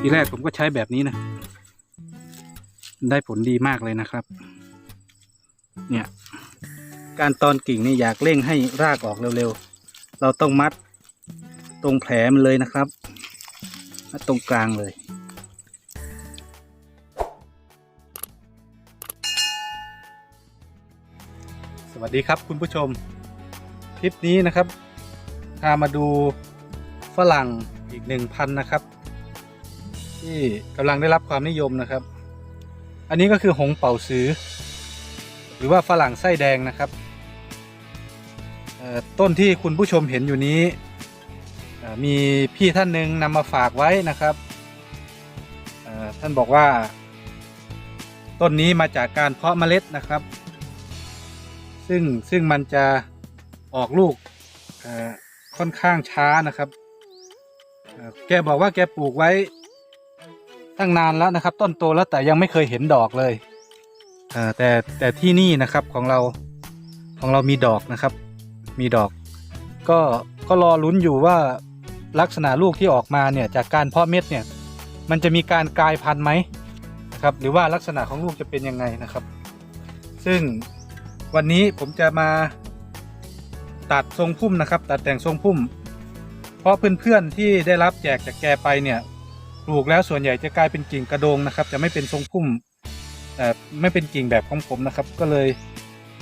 ทีแรกผมก็ใช้แบบนี้นะ ได้ผลดีมากเลยนะครับ เนี่ย การตอนกิ่งนี่อยากเร่งให้รากออกเร็วๆ เราต้องมัดตรงแผลมันเลยนะครับมัดตรงกลางเลยสวัสดีครับคุณผู้ชม คลิปนี้นะครับพามาดู ฝรั่งอีกหนึ่งพันนะครับ ที่กำลังได้รับความนิยมนะครับ อันนี้ก็คือหงเป่าซื้อ หรือว่าฝรั่งไส้แดงนะครับต้นที่คุณผู้ชมเห็นอยู่นี้ มีพี่ท่านหนึ่งนำมาฝากไว้นะครับท่านบอกว่า ต้นนี้มาจากการเพาะเมล็ดนะครับ ซึ่งซึ่งมันจะออกลูกค่อนข้างช้านะครับ เอ่อแกบอกว่าแกปลูกไว้ ตั้งนานแล้วนะครับ ต้นโตแล้วแต่ยังไม่เคยเห็นดอกเลยเอ่อแต่แต่ที่นี่นะครับของเราของเรามีดอกนะครับ มีดอก ก็ก็รอลุ้นอยู่ว่าลักษณะลูกที่ออกมาเนี่ยจากการเพาะเม็ดเนี่ย มันจะมีการกลายพันธุ์ไหมนะครับ หรือว่าลักษณะของลูกจะเป็นยังไงนะครับ ซึ่งวันนี้ผมจะมาตัดทรงพุ่มนะครับ ตัดแต่งทรงพุ่ม เพราะเพื่อนๆที่ได้รับแจกจากแกไปเนี่ยปลูกแล้วส่วนใหญ่จะกลายเป็นกิ่งกระโดงนะครับ จะไม่เป็นทรงพุ่มแต่ไม่เป็นกิ่งแบบของผมนะครับ ก็เลย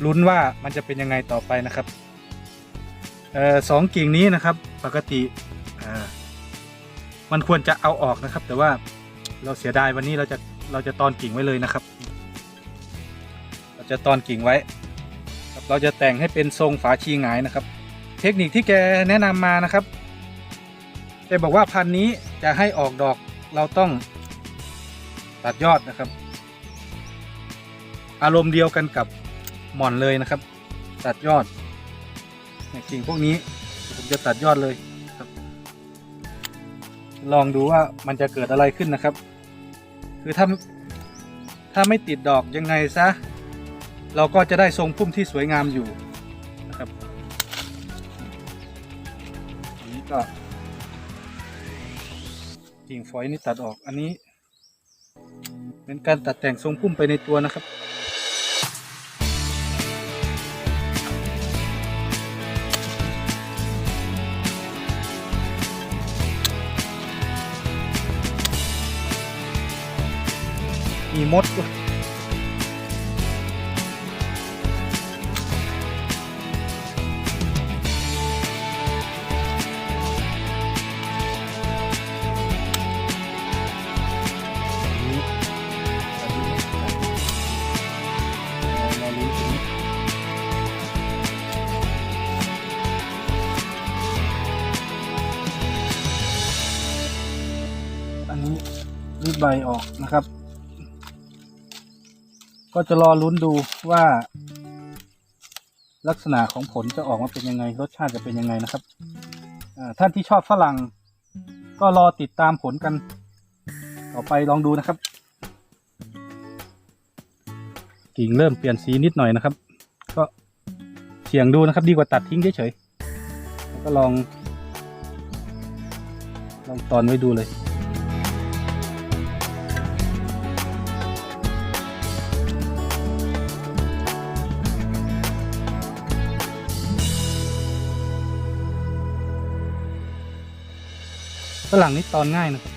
ลุ้นว่ามันจะเป็นยังไงต่อไปนะครับออสองกิ่งนี้นะครับปกติมันควรจะเอาออกนะครับ แต่ว่าเราเสียดายวันนี้เราจะเราจะตอนกิ่งไว้เลยนะครับ เราจะตอนกิ่งไว้เราจะแต่งให้เป็นทรงฝาชีหงายนะครับ เทคนิคที่แกแนะนำมานะครับ แกบอกว่าพันธุ์นี้จะให้ออกดอกเราต้องตัดยอดนะครับ อารมณ์เดียวกันกับหม่อนเลยนะครับ ตัดยอดกิ่งพวกนี้ผมจะตัดยอดเลยครับลองดูว่ามันจะเกิดอะไรขึ้นนะครับ คือถ้าถ้าไม่ติดดอกยังไงซะ เราก็จะได้ทรงพุ่มที่สวยงามอยู่นะครับนนี้ก็ กิ่งฝอยนี่ตัดออกอันนี้ เป็นการตัดแต่งทรงพุ่มไปในตัวนะครับมีมดด้วย ใบออกนะครับ ก็จะรอลุ้นดูว่า ลักษณะของผลจะออกมาเป็นยังไง รสชาติจะเป็นยังไงนะครับท่านที่ชอบฝรั่ง ก็รอติดตามผลกัน ต่อไปลองดูนะครับ กิ่งเริ่มเปลี่ยนสีนิดหน่อยนะครับ ก็เสี่ยงดูนะครับ ดีกว่าตัดทิ้งเฉยๆแล้วก็ลอง ลองตอนไว้ดูเลย ฝรั่งนี่ตอนง่ายนะครับ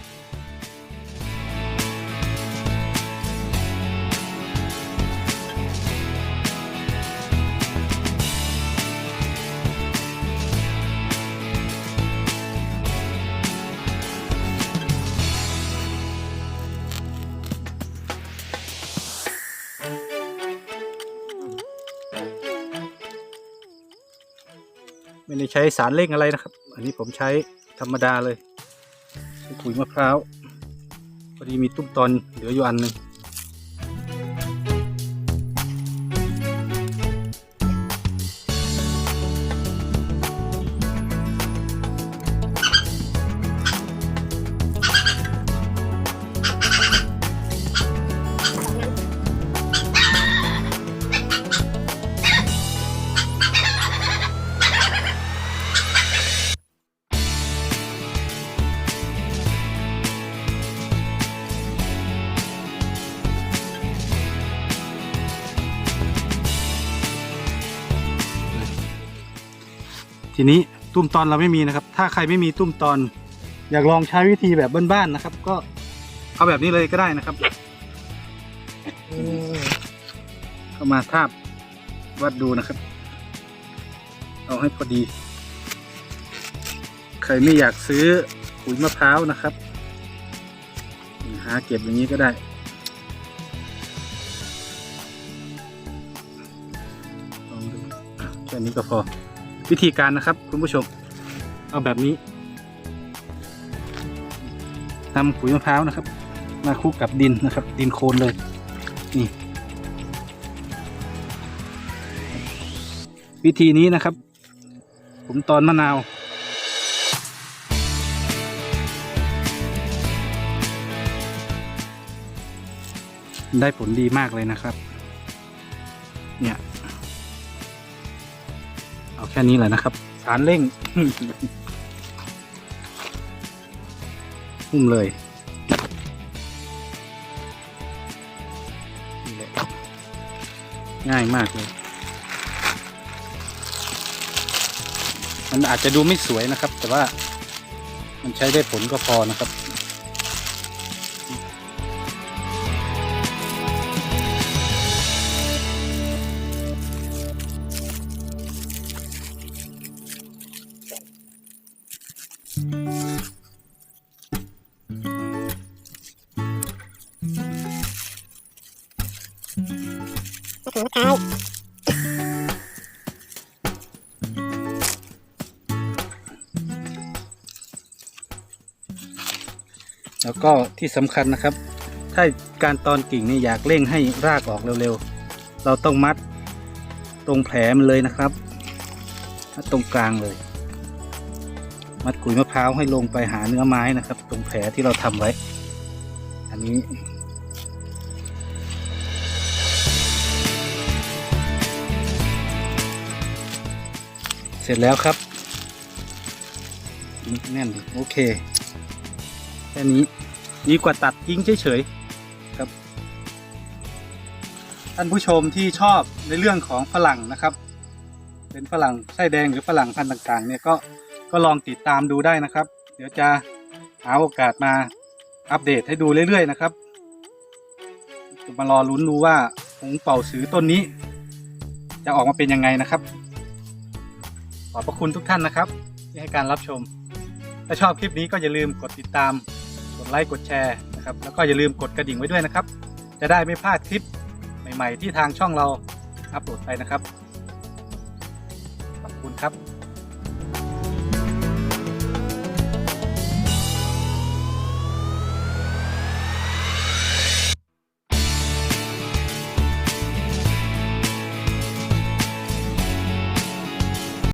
ไม่ได้ใช้สารเร่งอะไรนะครับ อันนี้ผมใช้ธรรมดาเลย ปุ๋ยมะพร้าวพอดีมีตุ้มตอนเหลืออยู่อันหนึ่ง ทีนี้ตุ้มตอนเราไม่มีนะครับ ถ้าใครไม่มีตุ้มตอน อยากลองใช้วิธีแบบบ้านๆนะครับ ก็เอาแบบนี้เลยก็ได้นะครับเข้ามาทาบวัดดูนะครับ เอาให้พอดี ใครไม่อยากซื้อขุยมะพร้าวนะครับ หาเก็บอย่างนี้ก็ได้ลองดูอะแค่นี้ก็พอ วิธีการนะครับคุณผู้ชม เอาแบบนี้นำขุยมะพร้าวนะครับ มาคลุกกับดินนะครับ ดินโคลนเลย นี่ วิธีนี้นะครับ ผมตอนมะนาวได้ผลดีมากเลยนะครับ เนี่ย เอาแค่นี้แหละนะครับ สารเร่งหุ้มเลยนี่แหละง่ายมากเลย มันอาจจะดูไม่สวยนะครับ แต่ว่ามันใช้ได้ผลก็พอนะครับ แล้วก็ที่สำคัญนะครับ ถ้าการตอนกิ่งนี่อยากเร่งให้รากออกเร็วๆ เราต้องมัดตรงแผลมันเลยนะครับมัดตรงกลางเลย มัดขุยมะพร้าวให้ลงไปหาเนื้อไม้นะครับ ตรงแผลที่เราทำไว้ อันนี้ เสร็จแล้วครับแน่นโอเคแค่นี้ดีกว่าตัดทิ้งเฉยๆครับ ท่านผู้ชมที่ชอบในเรื่องของฝรั่งนะครับ เป็นฝรั่งไส้แดงหรือฝรั่งพันธุ์ต่างๆ เนี่ยก็ก็ลองติดตามดูได้นะครับ เดี๋ยวจะหาโอกาสมาอัปเดตให้ดูเรื่อยๆนะครับจะมารอลุ้นดูว่าหงเป่าสือต้นนี้ จะออกมาเป็นยังไงนะครับ อบพระคุณทุกท่านนะครับ ที่ให้การรับชม ถ้าชอบคลิปนี้ก็อย่าลืมกดติดตาม กดไลค์กดแชร์นะครับแล้วก็อย่าลืมกดกระดิ่งไว้ด้วยนะครับ จะได้ไม่พลาดคลิปใหม่ ๆ ที่ทางช่องเราอัปโหลดไปนะครับขอบคุณครับ